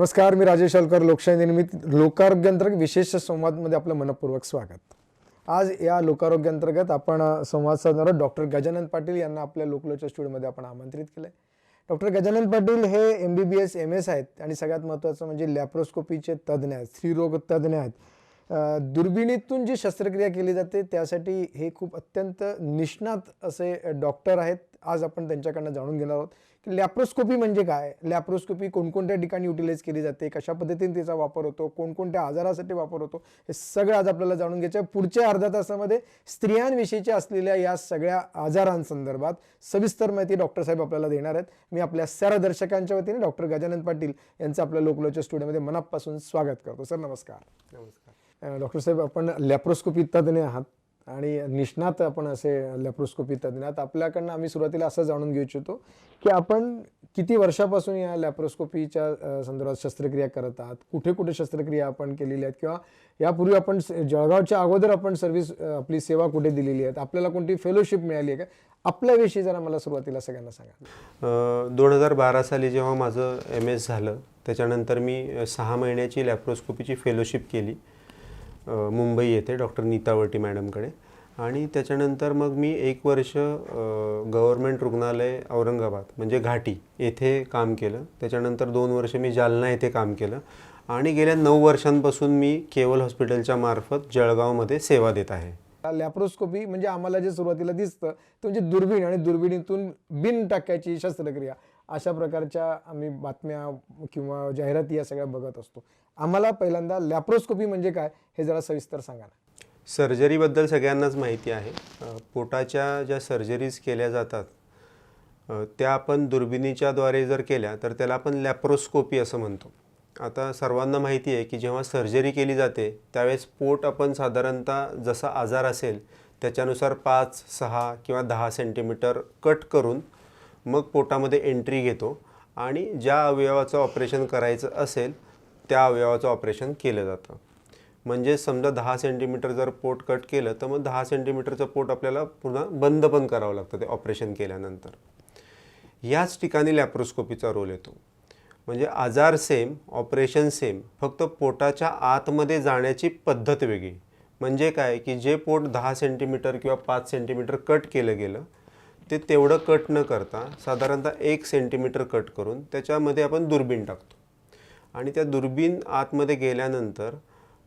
नमस्कार मी राजेश अलकर लोकशाही निर्मित लोकारोग्यांतर्गत विशेष संवादमध्ये आपलं मनपूर्वक स्वागत. आज या लोकारोग्यांतर्गत आपण संवाद साधणार आहोत. डॉक्टर गजानन पाटील यांना आपल्या लोकलोच्या स्टुडिओमध्ये आपण आमंत्रित केलं आहे डॉक्टर गजानन पाटील हे M B B S M S आहेत आणि सगळ्यात महत्त्वाचं म्हणजे लॅप्रोस्कोपीचे तज्ज्ञ आहेत स्त्रीरोग तज्ज्ञ आहेत. दुर्बिणीतून जी शस्त्रक्रिया केली जाते त्यासाठी हे खूप अत्यंत निष्णात असे डॉक्टर आहेत. आज आपण त्यांच्याकडनं जाणून घेणार आहोत. लॅप्रोस्कोपी म्हणजे काय? लॅप्रोस्कोपी कोणकोणत्या ठिकाणी युटिलाइज केली जाते? कशा पद्धतीने तिचा वापर होतो? कोणकोणत्या आजारासाठी वापर होतो? हे सगळं आज आपल्याला जाणून घ्यायचं आहे. पुढच्या अर्ध्या तासामध्ये स्त्रियांविषयीच्या असलेल्या या सगळ्या आजारांसंदर्भात सविस्तर माहिती डॉक्टर साहेब आपल्याला देणार आहेत. मी आपल्या सर्व दर्शकांच्या वतीने डॉक्टर गजानन पाटील यांचं आपल्या लोकलोच्या स्टुडिओमध्ये मनापासून स्वागत करतो. सर नमस्कार. नमस्कार. डॉक्टर साहेब आपण लॅप्रोस्कोपी तज्ज्ञ आहात. आणि निष्णात आपण असे लॅप्रोस्कोपी तज्ज्ञ आहात आपल्याकडनं आम्ही सुरुवातीला असं जाणून घेऊ इच्छितो की आपण किती वर्षापासून या लॅप्रोस्कोपीच्या संदर्भात शस्त्रक्रिया करत आहात? कुठे कुठे शस्त्रक्रिया आपण केलेली आहेत? किंवा यापूर्वी आपण जळगावच्या अगोदर आपण सर्व्हिस आपली सेवा कुठे दिलेली आहे? आपल्याला कोणती फेलोशिप मिळाली आहे का? आपल्याविषयी जरा मला सुरुवातीला सगळ्यांना सांगा. दोन हजार बारा साली जेव्हा माझं एम एस झालं त्याच्यानंतर मी सहा महिन्याची लॅप्रोस्कोपीची फेलोशिप केली. मुंबई येथे डॉक्टर नीतावटी मॅडमकडे. आणि त्याच्यानंतर मग मी एक वर्ष गव्हर्मेंट रुग्णालय औरंगाबाद म्हणजे घाटी येथे काम केलं. त्याच्यानंतर दोन वर्ष मी जालना येथे काम केलं. आणि गेल्या नऊ वर्षांपासून मी केवल हॉस्पिटलच्या मार्फत जळगावमध्ये सेवा देत आहे. लॅप्रोस्कोपी म्हणजे आम्हाला जे सुरुवातीला दिसतं ते म्हणजे दुर्बीण आणि दुर्बिणीतून बिन टाकायची शस्त्रक्रिया. अशा प्रकारच्या आम्ही बातम्या किंवा जाहिराती या सगळ्या बघत असतो. आम्हाला पहिल्यांदा लॅप्रोस्कोपी म्हणजे काय हे जरा सविस्तर सांगा ना. सर्जरीबद्दल सगळ्यांनाच माहिती आहे. पोटाच्या ज्या सर्जरीज केल्या जातात त्या आपण दुर्बिणीच्याद्वारे जर केल्या तर त्याला आपण लॅप्रोस्कोपी असं म्हणतो. आता सर्वांना माहिती आहे की जेव्हा सर्जरी केली जाते त्यावेळेस पोट आपण साधारणतः जसा आजार असेल त्याच्यानुसार पाच सहा किंवा दहा सेंटीमीटर कट करून मग पोटामध्ये एंट्री घेतो आणि ज्या अवयवाचं ऑपरेशन करायचं असेल त्या अवयवाचं ऑपरेशन केलं जातं. म्हणजे समजा दहा सेंटीमीटर जर पोट कट केलं तर मग दहा सेंटीमीटरचं पोट आपल्याला पुन्हा बंद पण करावं लागतं ते ऑपरेशन केल्यानंतर. ह्याच ठिकाणी लॅप्रोस्कोपीचा रोल येतो. म्हणजे आजार सेम ऑपरेशन सेम फक्त पोटाच्या आतमध्ये जाण्याची पद्धत वेगळी. म्हणजे काय? की जे पोट दहा सेंटीमीटर किंवा पाच सेंटीमीटर कट केलं गेलं ते तेवढं कट न करता साधारणतः एक सेंटीमीटर कट करून त्याच्यामध्ये आपण दुर्बीण टाकतो. आणि त्या दुर्बीण आतमध्ये गेल्यानंतर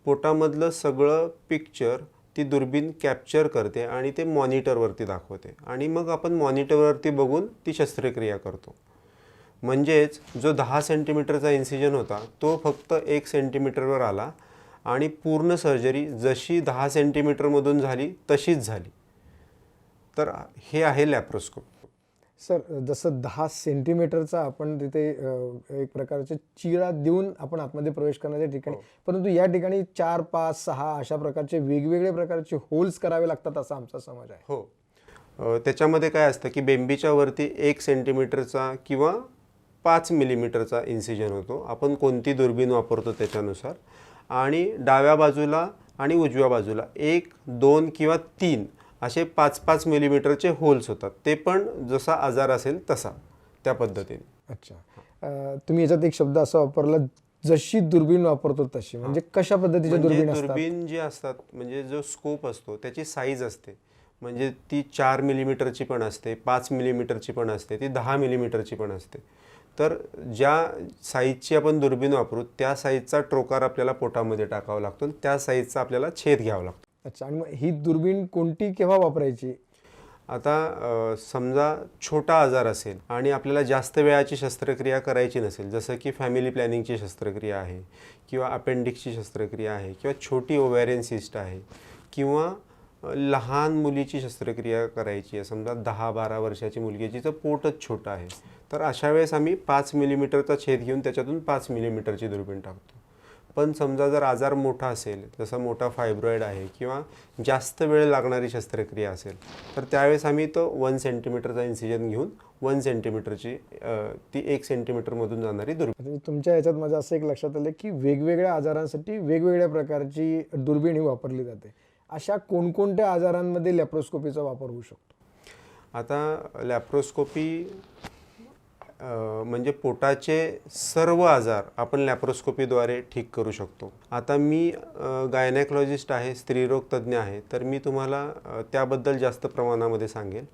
पोटामधलं सगळं पिक्चर ती दुर्बीण कॅप्चर करते आणि ते मॉनिटरवरती दाखवते. आणि मग आपण मॉनिटरवरती बघून ती शस्त्रक्रिया करतो. म्हणजेच जो दहा सेंटीमीटरचा इन्सिजन होता तो फक्त एक सेंटीमीटरवर आला आणि पूर्ण सर्जरी जशी दहा सेंटीमीटरमधून झाली तशीच झाली. तर हे आहे लॅप्रोस्कोप. सर जसं दहा सेंटीमीटरचा आपण तिथे एक प्रकारचे चिरा देऊन आपण आतमध्ये प्रवेश करण्याच्या ठिकाणी परंतु या ठिकाणी चार पाच सहा अशा प्रकारचे वेगवेगळे प्रकारचे होल्स करावे लागतात असा आमचा समज आहे. हो. त्याच्यामध्ये काय असतं की बेंबीच्या वरती एक सेंटीमीटरचा किंवा पाच मिलीमीटरचा इन्सिजन होतो. आपण कोणती दुर्बीण वापरतो त्याच्यानुसार. आणि डाव्या बाजूला आणि उजव्या बाजूला एक दोन किंवा तीन असे पाच पाच मिलीमीटरचे होल्स होतात. ते पण जसा आजार असेल तसा त्या पद्धतीने. अच्छा. तुम्ही याच्यात एक शब्द असा वापरला जशी दुर्बीण वापरतो तशी. म्हणजे कशा पद्धतीच्या म्हणजे दुर्बीण दुर्बीण जी असतात म्हणजे जो स्कोप असतो त्याची साईज असते. म्हणजे ती चार मिलीमीटरची पण असते पाच मिलीमीटरची पण असते ती दहा मिलीमीटरची पण असते. तर ज्या साईजची आपण दुर्बीण वापरू त्या साईजचा ट्रोकार आपल्याला पोटामध्ये टाकावा लागतो आणि त्या साईजचा आपल्याला छेद घ्यावा लागतो. अच्छा आणि मग ही दुर्बीण कोणती केव्हा वापरायची? आता समजा छोटा आजार असेल आणि आपल्याला जास्त वेळाची शस्त्रक्रिया करायची नसेल जसं की फॅमिली प्लॅनिंगची शस्त्रक्रिया आहे किंवा अपेंडिक्सची शस्त्रक्रिया आहे किंवा छोटी ओव्हॅरियन सिस्ट आहे किंवा लहान मुलीची शस्त्रक्रिया करायची आहे समजा दहा बारा वर्षाची मुलगी जिचं पोटच छोटं आहे तर अशा वेळेस आम्ही पाच मिलीमीटरचा छेद घेऊन त्याच्यातून पाच मिलीमीटरची दुर्बीण टाकतो. पण समजा जर आजार मोठा असेल जसं मोठा फायब्रॉईड आहे किंवा जास्त वेळ लागणारी शस्त्रक्रिया असेल तर त्यावेळेस आम्ही तो वन सेंटीमीटरचा इन्सिजन घेऊन वन सेंटीमीटरची ती एक सेंटीमीटरमधून जाणारी दुर्बीण. तुमच्या याच्यात माझं असं एक लक्षात आलं की वेगवेगळ्या आजारांसाठी वेगवेगळ्या प्रकारची दुर्बीण ही वापरली जाते. अशा कोणकोणत्या आजारांमध्ये लॅप्रोस्कोपीचा वापर होऊ शकतो? आता लॅप्रोस्कोपी म्हणजे पोटाचे सर्व आजार आपण लॅप्रोस्कोपीद्वारे ठीक करू शकतो. आता मी गायनेकॉलॉजिस्ट आहे स्त्रीरोग तज्ज्ञ आहे तर मी तुम्हाला त्याबद्दल जास्त प्रमाणामध्ये सांगेल.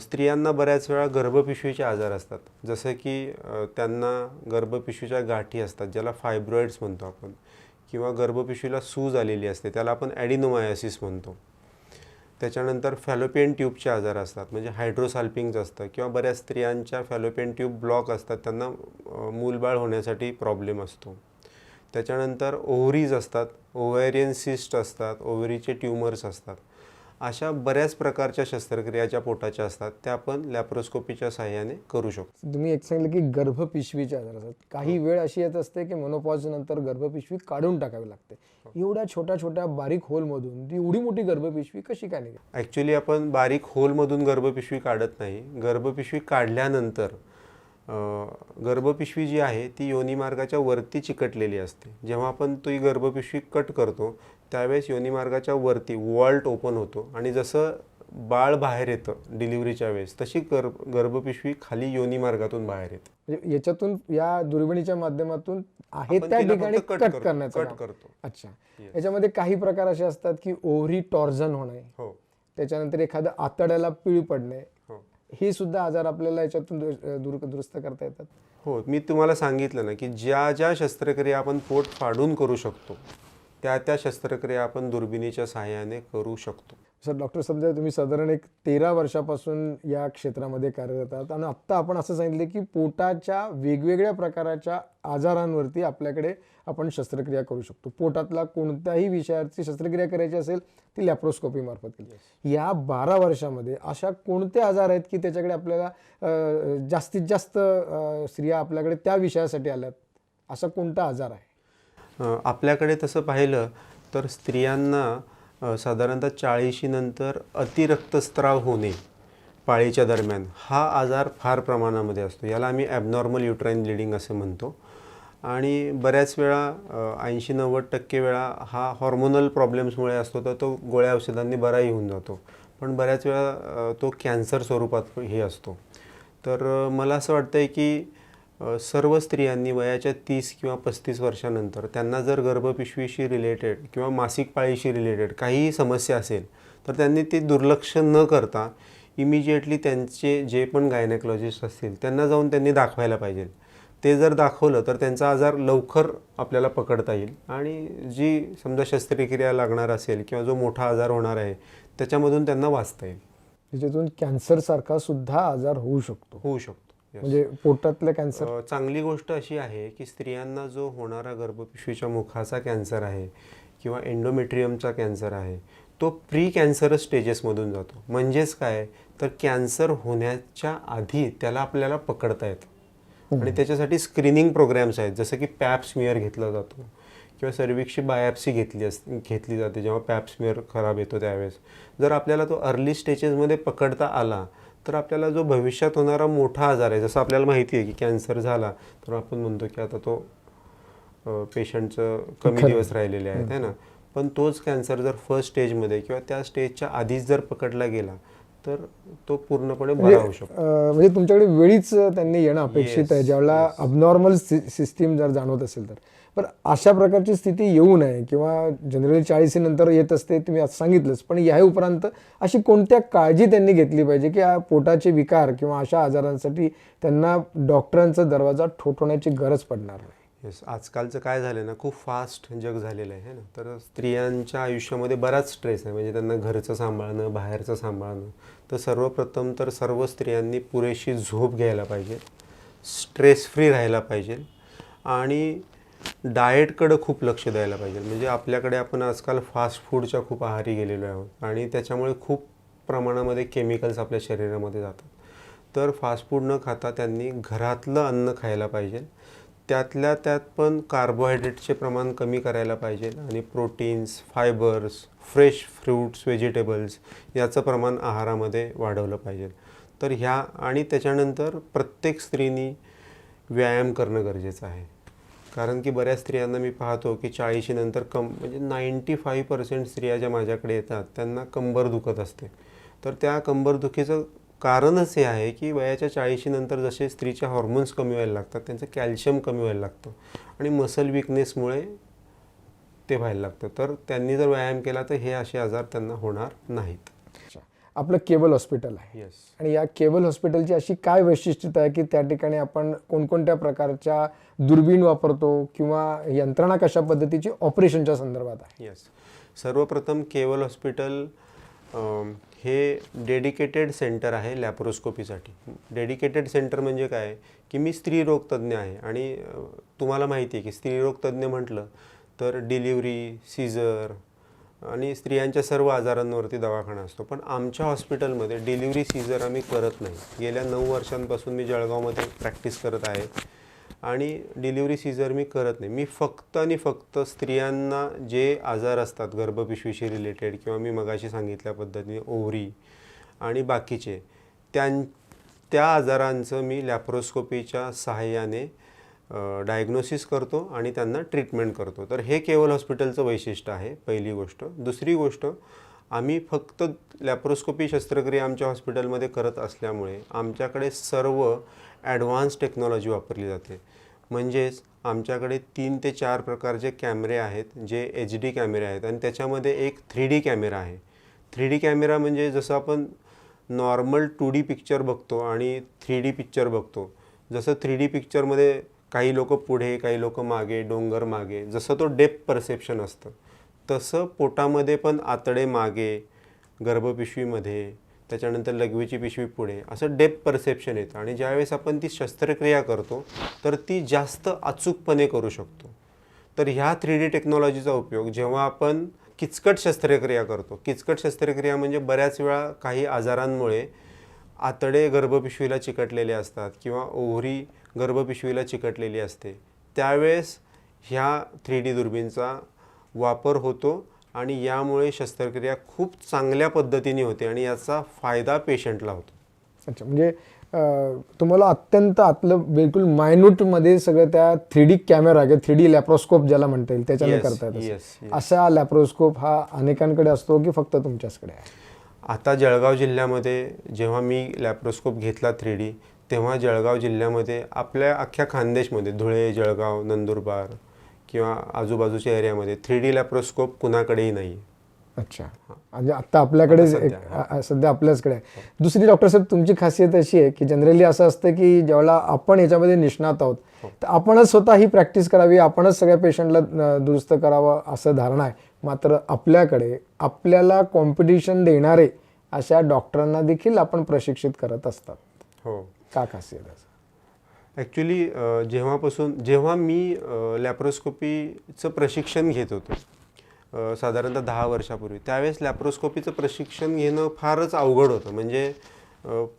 स्त्रियांना बऱ्याच वेळा गर्भपिशवीचे आजार असतात. जसं की त्यांना गर्भपिशवीच्या गाठी असतात ज्याला फायब्रॉइड्स म्हणतो आपण किंवा गर्भपिशवीला सूज आलेली असते त्याला आपण ॲडिनोमायासिस म्हणतो. त्याच्यानंतर फॅलोपियन ट्यूबचे आजार असतात म्हणजे हायड्रोसाल्पिंग्ज असतं किंवा बऱ्याच स्त्रियांच्या फॅलोपियन ट्यूब ब्लॉक असतात त्यांना मूलबाळ होण्यासाठी प्रॉब्लेम असतो. त्याच्यानंतर ओव्हरीज असतात ओव्हेरियन सिस्ट असतात ओव्हरीचे ट्यूमर्स असतात. अशा बऱ्याच प्रकारच्या शस्त्रक्रिया ज्या पोटाच्या असतात त्या आपण लॅप्रोस्कोपीच्या सहाय्याने करू शकतो. तुम्ही एक सांगितलं की गर्भपिशवीचे आजार असतात. काही वेळ अशी येत असते की मनोपॉज नंतर गर्भपिशवी काढून टाकावी लागते. एवढ्या छोट्या छोट्या बारीक होलमधून ती एवढी मोठी गर्भपिशवी कशी काय ॲक्च्युली आपण बारीक होलमधून गर्भपिशवी काढत नाही. गर्भपिशवी काढल्यानंतर गर्भपिशवी जी आहे ती योनिमार्गाच्या वरती चिकटलेली असते. जेव्हा आपण ती गर्भपिशवी कट करतो त्यावेळेस योनिमार्गाच्या वरती वॉल्ट ओपन होतो आणि जसं बाळ बाहेर येतं डिलिव्हरीच्या वेळेस तशी गर्भ गर्भपिशवी खाली योनिमार्गातून बाहेर येते. म्हणजे याच्यातून या दुर्बिणीच्या माध्यमातून आहे त्या ठिकाणी कट करण्याचं कट. करतो. अच्छा. याच्यामध्ये काही प्रकार असे असतात की ओव्हरी टॉर्झन होणे हो. त्याच्यानंतर एखाद्या आतड्याला पिळी पडणे हो. हे सुद्धा आजार आपल्याला याच्यातून दूर दुरुस्त करता येतात. हो मी तुम्हाला सांगितलं ना की ज्या ज्या शस्त्रक्रिया आपण पोट फाडून करू शकतो त्या त्या शस्त्रक्रिया आपण दुर्बिणीच्या सहाय्याने करू शकतो. सर डॉक्टर समजा तुम्ही साधारण एक तेरा वर्षापासून या क्षेत्रामध्ये कार्यरत आहात आणि आत्ता आपण असं सांगितले की पोटाच्या वेगवेगळ्या प्रकाराच्या आजारांवरती आपल्याकडे आपण शस्त्रक्रिया करू शकतो. पोटातला कोणत्याही विषयाची शस्त्रक्रिया करायची असेल ती लॅप्रोस्कोपी मार्फत केली. या बारा वर्षामध्ये अशा कोणते आजार आहेत की त्याच्याकडे आपल्याला जास्तीत जास्त स्त्रिया आपल्याकडे त्या विषयासाठी आल्यात? असा कोणता आजार आहे? आपल्याकडे तसं पाहिलं तर स्त्रियांना साधारणतः चाळीशीनंतर अतिरक्तस्त्राव होणे पाळीच्या दरम्यान हा आजार फार प्रमाणामध्ये असतो. याला आम्ही ॲबनॉर्मल युट्राईन ब्लिडिंग असं म्हणतो. आणि बऱ्याच वेळा ऐंशी नव्वद टक्के वेळा हा हॉर्मोनल प्रॉब्लेम्समुळे असतो तर तो गोळ्या औषधांनी बराही होऊन जातो. पण बऱ्याच वेळा तो कॅन्सर स्वरूपात हे असतो. तर मला असं वाटतं आहे की सर्व स्त्रियांनी वयाच्या तीस किंवा पस्तीस वर्षानंतर त्यांना जर गर्भपिशवीशी रिलेटेड किंवा मासिक पाळीशी रिलेटेड काहीही समस्या असेल तर त्यांनी ते दुर्लक्ष न करता इमिजिएटली त्यांचे जे पण गायनेकॉलॉजिस्ट असतील त्यांना जाऊन त्यांनी दाखवायला पाहिजे. ते जर दाखवलं तर त्यांचा आजार लवकर आपल्याला पकडता येईल आणि जी समजा शस्त्रक्रिया लागणार असेल किंवा जो मोठा आजार होणार आहे त्याच्यामधून त्यांना वाचता येईल. त्याच्यातून कॅन्सर सारखा सुद्धा आजार होऊ शकतो. होऊ शकतो. म्हणजे पोटातलं कॅन्सर चांगली गोष्ट अशी आहे की स्त्रियांना जो होणारा गर्भपिशवीच्या मुखाचा कॅन्सर आहे किंवा एंडोमेट्रियमचा कॅन्सर आहे तो प्री कॅन्सरस स्टेजेसमधून जातो. म्हणजेच काय? तर कॅन्सर होण्याच्या आधी त्याला आपल्याला पकडता येतं. आणि त्याच्यासाठी स्क्रीनिंग प्रोग्रॅम्स आहेत. जसं की पॅप स्मिअर घेतला जातो. किंवा सर्विक्सची बायोप्सी घेतली अस घेतली जाते. जेव्हा पॅप स्मिअर खराब येतो त्यावेळेस. जर आपल्याला तो अर्ली स्टेजेसमध्ये पकडता आला तर आपल्याला जो भविष्यात होणारा मोठा आजार आहे जसं आपल्याला माहिती आहे की कॅन्सर झाला तर आपण म्हणतो की आता तो पेशंटचं कमी दिवस राहिलेले आहेत है ना? पण तोच कॅन्सर जर फर्स्ट स्टेजमध्ये किंवा त्या स्टेजच्या आधीच जर पकडला गेला तर तो पूर्णपणे बरा होऊ शकतो. म्हणजे तुमच्याकडे वेळीच त्यांनी येणं अपेक्षित आहे. ज्यावेळेला अबनॉर्मल सिस्टीम जर जाणवत असेल तर. पण अशा प्रकारची स्थिती येऊ नये किंवा जनरली चाळीसी नंतर येत असते तुम्ही आज सांगितलंच. पण या उपरांत अशी कोणत्या काळजी त्यांनी घेतली पाहिजे की पोटाचे विकार किंवा अशा आजारांसाठी त्यांना डॉक्टरांचा दरवाजा ठोठवण्याची गरज पडणार नाही? येस आजकालचं काय झालं ना खूप फास्ट जग झालेलं आहे ना? तर स्त्रियांच्या आयुष्यामध्ये बराच स्ट्रेस आहे. म्हणजे त्यांना घरचं सांभाळणं बाहेरचं सांभाळणं. तर सर्वप्रथम तर सर्व स्त्रियांनी पुरेशी झोप घ्यायला पाहिजे. स्ट्रेस फ्री राहायला पाहिजे. आणि डाएटकडं खूप लक्ष द्यायला पाहिजे. म्हणजे आपल्याकडे आपण आजकाल फास्ट फूडच्या खूप आहारी गेलेलो आहोत आणि त्याच्यामुळे खूप प्रमाणामध्ये केमिकल्स आपल्या शरीरामध्ये जातात. तर फास्ट फूड न खाता त्यांनी घरातलं अन्न खायला पाहिजे. त्यातल्या त्यात पण कार्बोहायड्रेटचे प्रमाण कमी करायला पाहिजे. आणि proteins fibres fresh fruits vegetables याचं प्रमाण आहारामध्ये वाढवलं पाहिजे. तर ह्या आणि त्याच्यानंतर प्रत्येक स्त्रीनी व्यायाम करणं गरजेचं आहे. कारण की बऱ्याच स्त्रियांना मी पाहतो की चाळीशीनंतर कम म्हणजे नाईंटी फाईव्ह पर्सेंट स्त्रिया ज्या माझ्याकडे येतात त्यांना कंबर दुखत असते. तर त्या कंबरदुखीचं कारणच हे आहे की वयाच्या चाळीशीनंतर जसे स्त्रीचे हॉर्मोन्स कमी व्हायला लागतात त्यांचं कॅल्शियम कमी व्हायला लागतं आणि मसल विकनेसमुळे ते व्हायला लागतं. तर त्यांनी जर व्यायाम केला तर हे असे आजार त्यांना होणार नाहीत. आपलं केबल हॉस्पिटल आहे. येस आणि या केबल हॉस्पिटलची अशी काय वैशिष्ट्यता आहे की त्या ठिकाणी आपण कोणकोणत्या प्रकारच्या दुर्बीण वापरतो किंवा यंत्रणा कशा पद्धतीची ऑपरेशनच्या संदर्भात आहे? येस सर्वप्रथम केवल हॉस्पिटल हे डेडिकेटेड सेंटर आहे लॅप्रोस्कोपीसाठी. डेडिकेटेड सेंटर म्हणजे काय? की मी स्त्रीरोगतज्ञ आहे आणि तुम्हाला माहिती आहे की स्त्रीरोगतज्ञ म्हटलं तर डिलिव्हरी सीझर आणि स्त्रियांच्या सर्व आजारांवरती दवाखाना असतो. पण आमच्या हॉस्पिटलमध्ये डिलिव्हरी सीझर आम्ही करत नाही. गेल्या नऊ वर्षांपासून मी जळगावमध्ये प्रॅक्टिस करत आहे. आणि डिलिव्हरी सीझर मी करत नाही. मी फक्त आणि फक्त स्त्रियांना जे आजार असतात गर्भपिशवीशी रिलेटेड किंवा मी मगाशी सांगितल्या पद्धतीने ओव्हरी आणि बाकीचे त्यां त्या आजारांचं मी लॅप्रोस्कोपीच्या सहाय्याने डायग्नोसिस करतो आणि त्यांना ट्रीटमेंट करतो. तर हे केवळ हॉस्पिटलचं वैशिष्ट्य आहे पहिली गोष्ट. दुसरी गोष्ट आम्ही फक्त लॅप्रोस्कोपी शस्त्रक्रिया आमच्या हॉस्पिटलमध्ये करत असल्यामुळे आमच्याकडे सर्व ॲडव्हान्स टेक्नॉलॉजी वापरली जाते. म्हणजेच आमच्याकडे तीन ते चार प्रकारचे कॅमेरे आहेत जे एच डी कॅमेरे आहेत आणि त्याच्यामध्ये एक थ्री डी कॅमेरा आहे. थ्री डी कॅमेरा म्हणजे जसं आपण नॉर्मल टू डी पिक्चर बघतो आणि थ्री डी पिक्चर बघतो. जसं थ्री डी पिक्चरमध्ये काही लोक पुढे काही लोक मागे डोंगर मागे जसं तो डेप परसेप्शन असतं. तसं पोटामध्ये पण आतडे मागे गर्भपिशवीमध्ये त्याच्यानंतर लघवीची पिशवी पुढे. असं डेप परसेप्शन येतं. आणि ज्यावेळेस आपण ती शस्त्रक्रिया करतो तर ती जास्त अचूकपणे करू शकतो. तर ह्या थ्री डी टेक्नॉलॉजीचा उपयोग जेव्हा आपण किचकट शस्त्रक्रिया करतो. किचकट शस्त्रक्रिया म्हणजे बऱ्याच वेळा काही आजारांमुळे आतडे गर्भपिशवीला चिकटलेले असतात किंवा ओव्हरी गर्भपिशवीला चिकटलेली असते. त्यावेळेस ह्या थ्री डी दुर्बीणचा वापर होतो. आणि यामुळे शस्त्रक्रिया खूप चांगल्या पद्धतीने होते आणि याचा फायदा पेशंटला होतो. अच्छा म्हणजे तुम्हाला अत्यंत आतलं बिलकुल मायन्यूटमध्ये सगळं त्या थ्री डी कॅमेरा किंवा थ्री डी लॅप्रोस्कोप ज्याला म्हणता येईल त्याच्याने Yes, करता येतं yes, yes. असा लॅप्रोस्कोप हा अनेकांकडे असतो की फक्त तुमच्याचकडे आहे? आता जळगाव जिल्ह्यामध्ये जेव्हा मी लॅप्रोस्कोप घेतला थ्री डी तेव्हा जळगाव जिल्ह्यामध्ये आपल्या अख्ख्या खानदेशमध्ये धुळे जळगाव नंदुरबार किंवा आजूबाजूच्या एरियामध्ये थ्री डी लॅप्रोस्कोप कुणाकडेही नाही अच्छा. म्हणजे आता आपल्याकडे सध्या, आपल्याचकडे आहे. दुसरी डॉक्टर साहेब तुमची खासियत अशी आहे की जनरली असं असतं की जेव्हा आपण याच्यामध्ये निष्णात आहोत तर आपणच स्वतः ही प्रॅक्टिस करावी आपणच सगळ्या पेशंटला दुरुस्त करावं असं धारणा आहे. मात्र आपल्याकडे आपल्याला कॉम्पिटिशन देणारे अशा डॉक्टरांना देखील आपण प्रशिक्षित करत असतात. हो. का खासियत असं? ॲक्च्युली जेव्हापासून जेव्हा मी लॅप्रोस्कोपीचं प्रशिक्षण घेत होतो साधारणतः दहा वर्षापूर्वी त्यावेळेस लॅप्रोस्कोपीचं प्रशिक्षण घेणं फारच अवघड होतं. म्हणजे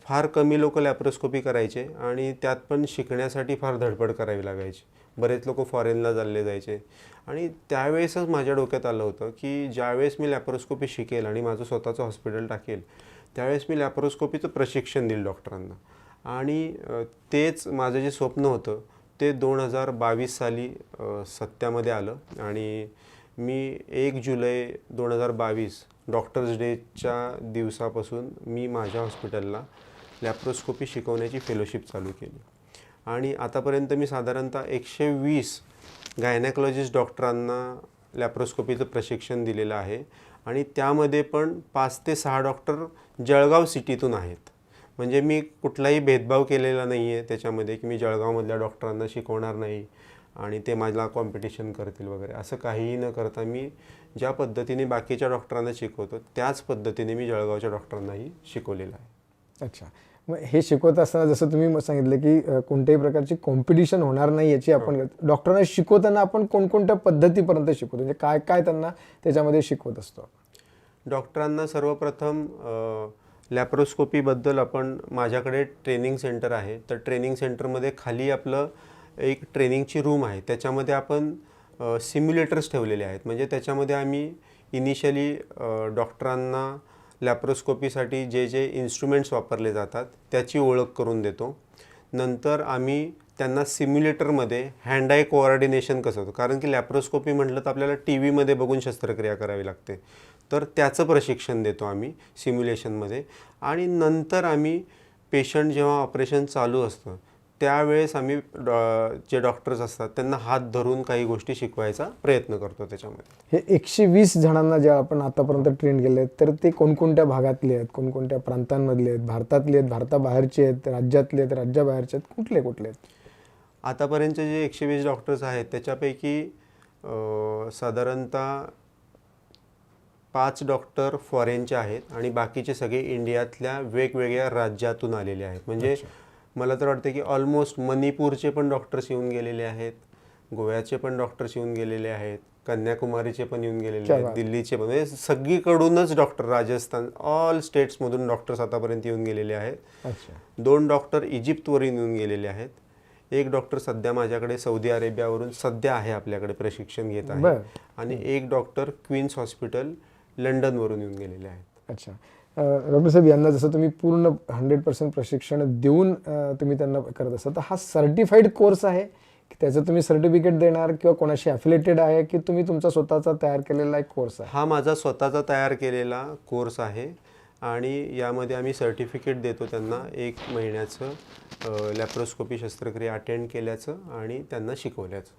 फार कमी लोक लॅप्रोस्कोपी करायचे आणि त्यात पण शिकण्यासाठी फार धडपड करावी लागायची. बरेच लोक फॉरेनला चालले जायचे. आणि त्यावेळेसच माझ्या डोक्यात आलं होतं की ज्यावेळेस मी लॅप्रोस्कोपी शिकेल आणि माझं स्वतःचं हॉस्पिटल टाकेल त्यावेळेस मी लॅप्रोस्कोपीचं प्रशिक्षण देईल डॉक्टरांना आणि तेच माझं जे स्वप्न होतं ते दोन हजार बावीस साली सत्यामध्ये आलं. आणि मी एक जुलै दोन हजार बावीस डॉक्टर्स डेच्या दिवसापासून मी माझ्या हॉस्पिटलला लॅप्रोस्कोपी शिकवण्याची फेलोशिप चालू केली. आणि आतापर्यंत मी साधारणतः एकशे वीस गायनॅकॉलॉजिस्ट डॉक्टरांना लॅप्रोस्कोपीचं प्रशिक्षण दिलेलं आहे. आणि त्यामध्ये पण पाच ते सहा डॉक्टर जळगाव सिटीतून आहेत. म्हणजे मी कुठलाही भेदभाव केलेला नाही आहे त्याच्यामध्ये की मी जळगावमधल्या डॉक्टरांना शिकवणार नाही आणि ते मला कॉम्पिटिशन करतील वगैरे. असं काहीही न करता मी ज्या पद्धतीने बाकीच्या डॉक्टरांना शिकवतो त्याच पद्धतीने मी जळगावच्या डॉक्टरांनाही शिकवलेलं आहे. अच्छा. मग हे शिकवत असताना जसं तुम्ही सांगितलं की कोणत्याही प्रकारची कॉम्पिटिशन होणार नाही याची आपण डॉक्टरांना शिकवताना आपण कोणकोणत्या पद्धतीपर्यंत शिकवतो? म्हणजे काय काय त्यांना त्याच्यामध्ये शिकवत असतो? डॉक्टरांना सर्वप्रथम लॅप्रोस्कोपीबद्दल आपण माझ्याकडे ट्रेनिंग सेंटर आहे. तर ट्रेनिंग सेंटरमध्ये खाली आपलं एक ट्रेनिंगची रूम आहे. त्याच्यामध्ये आपण सिम्युलेटर्स ठेवलेले आहेत. म्हणजे त्याच्यामध्ये आम्ही इनिशियली डॉक्टरांना लॅप्रोस्कोपीसाठी जे जे इन्स्ट्रुमेंट्स वापरले जातात त्याची ओळख करून देतो. नंतर आम्ही त्यांना सिम्युलेटरमध्ये हँड आय कोऑर्डिनेशन कसं होतं? कारण की लॅप्रोस्कोपी म्हटलं तर आपल्याला टी व्हीमध्ये बघून शस्त्रक्रिया करावी लागते. तर त्याचं प्रशिक्षण देतो आम्ही सिम्युलेशनमध्ये आणि नंतर आम्ही पेशंट जेव्हा ऑपरेशन चालू असतं त्यावेळेस आम्ही डॉ जे डॉक्टर्स असतात त्यांना हात धरून काही गोष्टी शिकवायचा प्रयत्न करतो त्याच्यामध्ये. हे एकशे वीस जणांना जे आपण आतापर्यंत ट्रेन केले आहेत तर ते कोणकोणत्या भागातले आहेत? कोणकोणत्या प्रांतांमधले आहेत? भारतातले आहेत भारताबाहेरचे आहेत राज्यातले आहेत राज्याबाहेरचे आहेत कुठले कुठले आहेत? आतापर्यंतचे जे एकशे वीस डॉक्टर्स आहेत त्याच्यापैकी साधारणतः पाच डॉक्टर फॉरेनचे आहेत आणि बाकीचे सगळे इंडियातल्या वेगवेगळ्या राज्यातून आलेले आहेत. म्हणजे मला तर वाटतं की ऑलमोस्ट मणिपूरचे पण डॉक्टर्स येऊन गेलेले आहेत गोव्याचे पण डॉक्टर्स येऊन गेलेले आहेत कन्याकुमारीचे पण येऊन गेलेले आहेत. दिल्लीचे पण. म्हणजे सगळीकडूनच डॉक्टर राजस्थान ऑल स्टेट्समधून डॉक्टर्स आतापर्यंत येऊन गेलेले आहेत. दोन डॉक्टर इजिप्तवरून येऊन गेलेले आहेत. एक डॉक्टर सध्या माझ्याकडे सौदी अरेबियावरून सध्या आहे आपल्याकडे प्रशिक्षण घेत आहे. आणि एक डॉक्टर क्वीन्स हॉस्पिटल लंडनवरून येऊन गेलेले आहेत. अच्छा. डॉक्टर साहेब यांना जसं तुम्ही पूर्ण हंड्रेड पर्सेंट प्रशिक्षण देऊन तुम्ही त्यांना करत असता तर हा सर्टिफाईड कोर्स आहे की त्याचं तुम्ही सर्टिफिकेट देणार किंवा कोणाशी ॲफिलेटेड आहे की तुम्ही तुमचा स्वतःचा तयार केलेला एक कोर्स आहे? हा माझा स्वतःचा तयार केलेला कोर्स आहे आणि यामध्ये आम्ही सर्टिफिकेट देतो त्यांना एक महिन्याचं लॅप्रोस्कोपी शस्त्रक्रिया अटेंड केल्याचं आणि त्यांना शिकवल्याचं.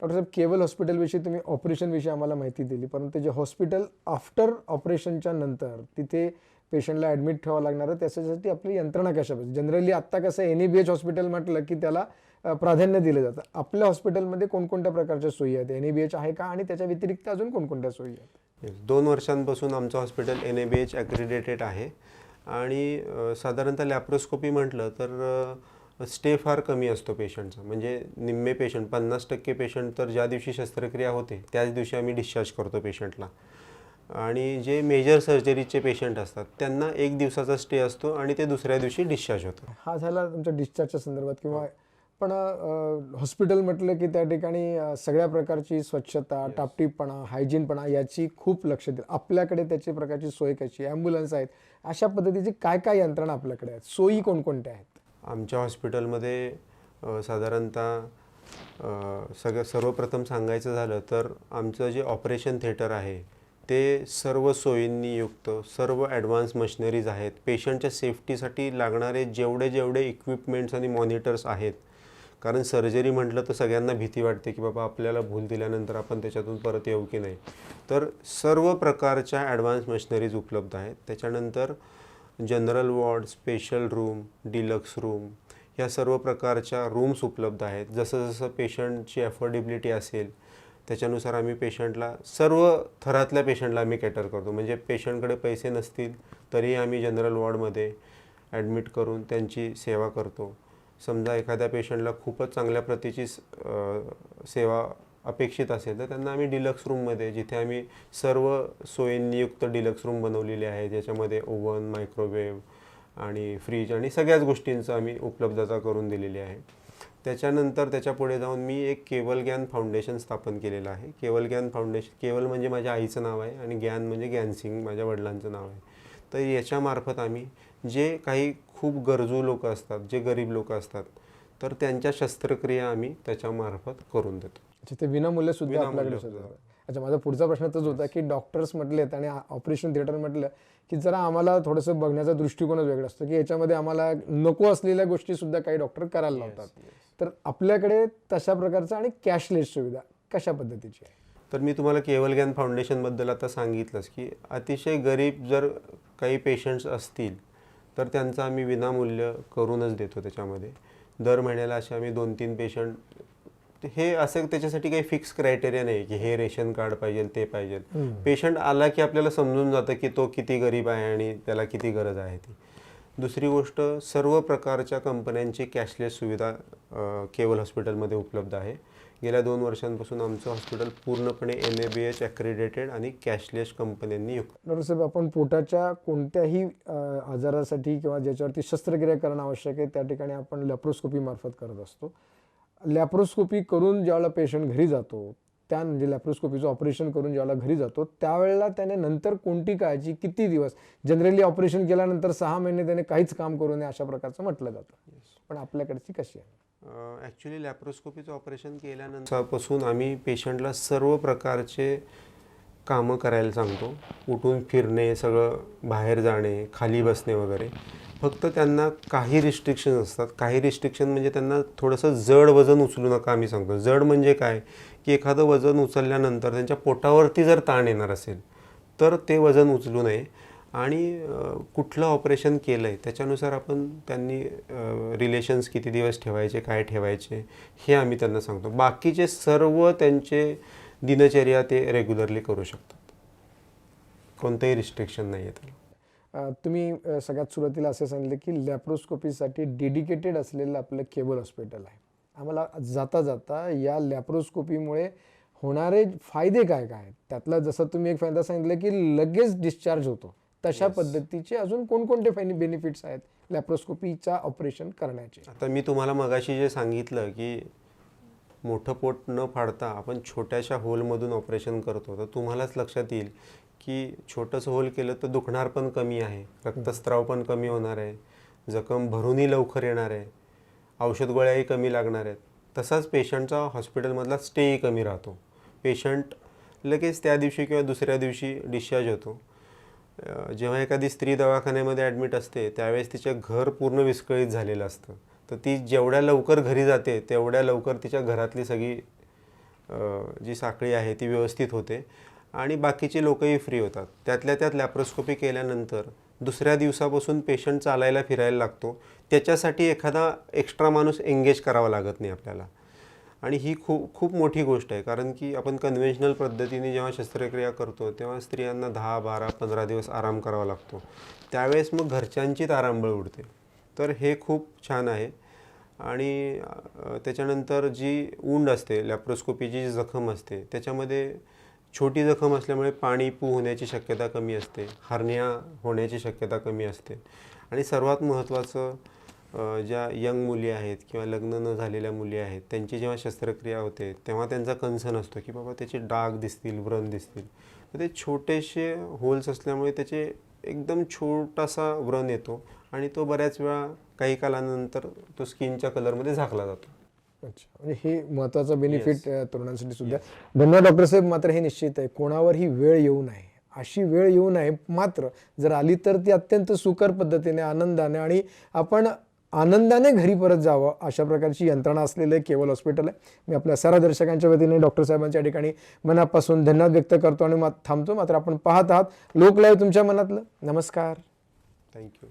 डॉक्टर साहेब केवल हॉस्पिटलविषयी तुम्ही ऑपरेशनविषयी आम्हाला माहिती दिली परंतु जे हॉस्पिटल आफ्टर ऑपरेशनच्या नंतर तिथे पेशंटला ॲडमिट ठेवावं लागणार त्याच्यासाठी आपली यंत्रणा कशा पाहिजे? जनरली आत्ता कसं N E B H hospital म्हटलं की त्याला प्राधान्य दिलं जातं. आपल्या हॉस्पिटलमध्ये कोणकोणत्या प्रकारच्या सोयी आहेत? एन ई बी एच आहे का? आणि त्याच्या व्यतिरिक्त अजून कोणकोणत्या सोयी आहेत? दोन वर्षांपासून आमचं hospital N A B H accredited आहे. आणि साधारणतः लॅप्रोस्कोपी म्हटलं तर स्टे फार कमी असतो पेशंटचा. म्हणजे निम्मे पेशंट पन्नास टक्के पेशंट तर ज्या दिवशी शस्त्रक्रिया होते त्याच दिवशी आम्ही डिस्चार्ज करतो पेशंटला. आणि जे मेजर सर्जरीचे पेशंट असतात त्यांना एक दिवसाचा स्टे असतो आणि ते दुसऱ्या दिवशी डिस्चार्ज होतं. हा झाला तुमच्या डिस्चार्जच्या संदर्भात किंवा पण हॉस्पिटल म्हटलं की त्या ठिकाणी सगळ्या प्रकारची स्वच्छता टापटीपणा हायजीनपणा याची खूप लक्ष दिलं आपल्याकडे त्याची प्रकारची सोय कशी ॲम्ब्युलन्स आहेत. अशा पद्धतीची काय काय यंत्रणा आपल्याकडे आहेत? सोयी कोणकोणत्या आहेत? आमच्या हॉस्पिटलमध्ये साधारणतः सगळं सर्वप्रथम सांगायचं झालं तर आमचं जे ऑपरेशन थिएटर आहे ते सर्व सोयींनी युक्त सर्व ॲडव्हान्स मशिनरीज आहेत. पेशंटच्या सेफ्टीसाठी लागणारे जेवढे जेवढे इक्विपमेंट्स आणि मॉनिटर्स आहेत कारण सर्जरी म्हटलं तर सगळ्यांना भीती वाटते की बाबा आपल्याला भूल दिल्यानंतर आपण त्याच्यातून परत येऊ की नाही. तर सर्व प्रकारच्या ॲडव्हान्स मशिनरीज उपलब्ध आहेत. त्याच्यानंतर general ward special room deluxe room या सर्व प्रकारच्या रूम्स उपलब्ध आहेत. जसं जसं पेशंटची अफोर्डेबिलिटी असेल त्याच्यानुसार आम्ही पेशंटला सर्व थरातल्या पेशंटला आम्ही कॅटर करतो. म्हणजे पेशंटकडे पैसे नसतील तरी आम्ही जनरल वॉर्डमध्ये ॲडमिट करून त्यांची सेवा करतो. समजा एखाद्या पेशंटला खूपच चांगल्या प्रतीची स- सेवा अपेक्षित असेल तर त्यांना आम्ही डिलक्स रूममध्ये जिथे आम्ही सर्व सोयींनियुक्त डिलक्स रूम बनवलेले आहे ज्याच्यामध्ये ओव्हन मायक्रोवेव्ह आणि फ्रीज आणि सगळ्याच गोष्टींचं आम्ही उपलब्धता करून दिलेली आहे. त्याच्यानंतर त्याच्या पुढे जाऊन मी एक केवल ज्ञान फाउंडेशन स्थापन केलेलं आहे. केवल ज्ञान फाउंडेशन केवल म्हणजे माझ्या आईचं नाव आहे आणि ज्ञान म्हणजे ज्ञानसिंग माझ्या वडिलांचं नाव आहे. तर याच्यामार्फत आम्ही जे काही खूप गरजू लोक असतात जे गरीब लोक असतात तर त्यांच्या शस्त्रक्रिया आम्ही त्याच्यामार्फत करून देतो. अच्छा ते विनामूल्य सुद्धा आपल्याकडे सुद्धा. अच्छा माझा पुढचा प्रश्न तोच होता की डॉक्टर्स म्हटलेत आणि ऑपरेशन थिएटर म्हटलं की जरा आम्हाला थोडंसं बघण्याचा दृष्टिकोनच वेगळा असतो की याच्यामध्ये आम्हाला नको असलेल्या गोष्टी सुद्धा काही डॉक्टर करायला लावतात. तर आपल्याकडे तशा प्रकारचं आणि कॅशलेस सुविधा कशा पद्धतीची आहे? तर मी तुम्हाला केवल ज्ञान फाउंडेशनबद्दल आता सांगितलंच की अतिशय गरीब जर काही पेशंट्स असतील तर त्यांचं आम्ही विनामूल्य करूनच देतो त्याच्यामध्ये. दर महिन्याला असे आम्ही दोन तीन पेशंट हे असं त्याच्यासाठी काही फिक्स क्रायटेरिया नाही की हे रेशन कार्ड पाहिजे ते पाहिजे. पेशंट आला की आपल्याला समजून जातं की तो किती गरीब आहे आणि त्याला किती गरज आहे ती. दुसरी गोष्ट सर्व प्रकारच्या कंपन्यांची कॅशलेस सुविधा केवल हॉस्पिटलमध्ये उपलब्ध आहे. गेल्या दोन वर्षांपासून आमचं हॉस्पिटल पूर्णपणे एन ए बी एच ॲक्रेडिटेड आणि कॅशलेस कंपन्यांनी युक्त. डॉक्टर साहेब आपण पोटाच्या कोणत्याही आजारासाठी किंवा ज्याच्यावरती शस्त्रक्रिया करणं आवश्यक आहे त्या ठिकाणी आपण लॅप्रोस्कोपी मार्फत करत असतो. लॅप्रोस्कोपी करून ज्यावेळेला पेशंट घरी जातो त्या म्हणजे लॅप्रोस्कोपीचं ऑपरेशन करून ज्यावेळेला घरी जातो त्यावेळेला त्याने नंतर कोणती काळजी किती दिवस जनरली ऑपरेशन केल्यानंतर सहा महिने त्याने काहीच काम करू नये अशा प्रकारचं म्हटलं जातं. पण आपल्याकडची कशी आहे? ॲक्च्युली लॅप्रोस्कोपीचं ऑपरेशन केल्यानंतरपासून आम्ही पेशंटला सर्व प्रकारचे कामं करायला सांगतो. उठून फिरणे सगळं बाहेर जाणे खाली बसणे वगैरे. फक्त त्यांना काही रिस्ट्रिक्शन असतात. काही रिस्ट्रिक्शन म्हणजे त्यांना थोडंसं जड वजन उचलू नका आम्ही सांगतो. जड म्हणजे काय? की एखादं वजन उचलल्यानंतर त्यांच्या पोटावरती जर ताण येणार असेल तर ते वजन उचलू नये. आणि कुठलं ऑपरेशन केलं आहे त्याच्यानुसार आपण त्यांनी रिलेशन्स किती दिवस ठेवायचे काय ठेवायचे हे आम्ही त्यांना सांगतो. बाकीचे सर्व त्यांचे दिनचर्या ते रेग्युलरली करू शकतात. कोणतंही रिस्ट्रिक्शन नाही आहे त्याला. तुम्ही सगळ्यात सुरुवातीला असे सांगितले की लॅप्रोस्कोपीसाठी डेडिकेटेड असलेलं आपलं केबल हॉस्पिटल आहे. आम्हाला जाता जाता या लॅप्रोस्कोपीमुळे होणारे फायदे काय काय आहेत? त्यातला जसं तुम्ही एक फायदा सांगितलं की लगेच डिस्चार्ज होतो. तशा पद्धतीचे अजून कोणकोणते फायदे बेनिफिट्स आहेत लॅप्रोस्कोपीचा ऑपरेशन करण्याचे? आता मी तुम्हाला मगाशी जे सांगितलं की मोठं पोट न फाडता आपण छोट्याशा होलमधून ऑपरेशन करतो तर तुम्हालाच लक्षात येईल की छोटंसं होल केलं तर दुखणार पण कमी आहे. रक्तस्त्राव पण कमी होणार आहे. जखम भरूनही लवकर येणार आहे. औषध गोळ्याही कमी लागणार आहेत. तसाच पेशंटचा हॉस्पिटलमधला स्टेही कमी राहतो. पेशंट लगेच त्या दिवशी किंवा दुसऱ्या दिवशी डिस्चार्ज होतो. जेव्हा एखादी स्त्री दवाखान्यामध्ये ॲडमिट असते त्यावेळेस तिचे घर पूर्ण विस्कळीत झालेलं असतं. तर ती जेवढ्या लवकर घरी जाते तेवढ्या लवकर तिच्या घरातली सगळी जी साखळी आहे ती व्यवस्थित होते. आणि बाकीचे लोकही फ्री होतात. त्यातल्या त्यात लॅप्रोस्कोपी केल्यानंतर दुसऱ्या दिवसापासून पेशंट चालायला फिरायला लागतो. त्याच्यासाठी एखादा एक्स्ट्रा माणूस एंगेज करावा लागत नाही आपल्याला. आणि ही खूप खूप मोठी गोष्ट आहे. कारण की आपण कन्व्हेन्शनल पद्धतीने जेव्हा शस्त्रक्रिया करतो तेव्हा स्त्रियांना दहा बारा पंधरा दिवस आराम करावा लागतो. त्यावेळेस मग घरच्यांचीच आरामबळ उडते. तर हे खूप छान आहे. आणि त्याच्यानंतर जी उंड असते लॅप्रोस्कोपीची जी जखम असते त्याच्यामध्ये छोटी जखम असल्यामुळे पाणी पू होण्याची शक्यता कमी असते हरण्या होण्याची शक्यता कमी असते. आणि सर्वात महत्त्वाचं ज्या यंग मुली आहेत किंवा लग्न न झालेल्या मुली आहेत त्यांची जेव्हा शस्त्रक्रिया होते तेव्हा त्यांचा कन्सर्न असतो की बाबा त्याचे डाग दिसतील व्रण दिसतील. तर ते छोटेसे होल्स असल्यामुळे त्याचे एकदम छोटासा व्रण येतो आणि तो बऱ्याच वेळा काही कालानंतर तो स्किनच्या कलरमध्ये झाकला जातो. म्हणजे हे महत्वाचं बेनिफिट तरुणांसाठी सुद्धा. धन्यवाद डॉक्टर साहेब. मात्र हे निश्चित आहे कोणावरही वेळ येऊ नये. अशी वेळ येऊ नये मात्र जर आली तर ती अत्यंत सुकर पद्धतीने आनंदाने आणि आपण आनंदाने घरी परत जावं अशा प्रकारची यंत्रणा असलेलं केवळ हॉस्पिटल आहे. मी आपल्या सर्व दर्शकांच्या वतीने डॉक्टर साहेबांच्या ठिकाणी मनापासून धन्यवाद व्यक्त करतो आणि मा- थांबतो. मात्र आपण पाहत आहात लोक लाईव्ह तुमच्या मनातलं. नमस्कार. थँक्यू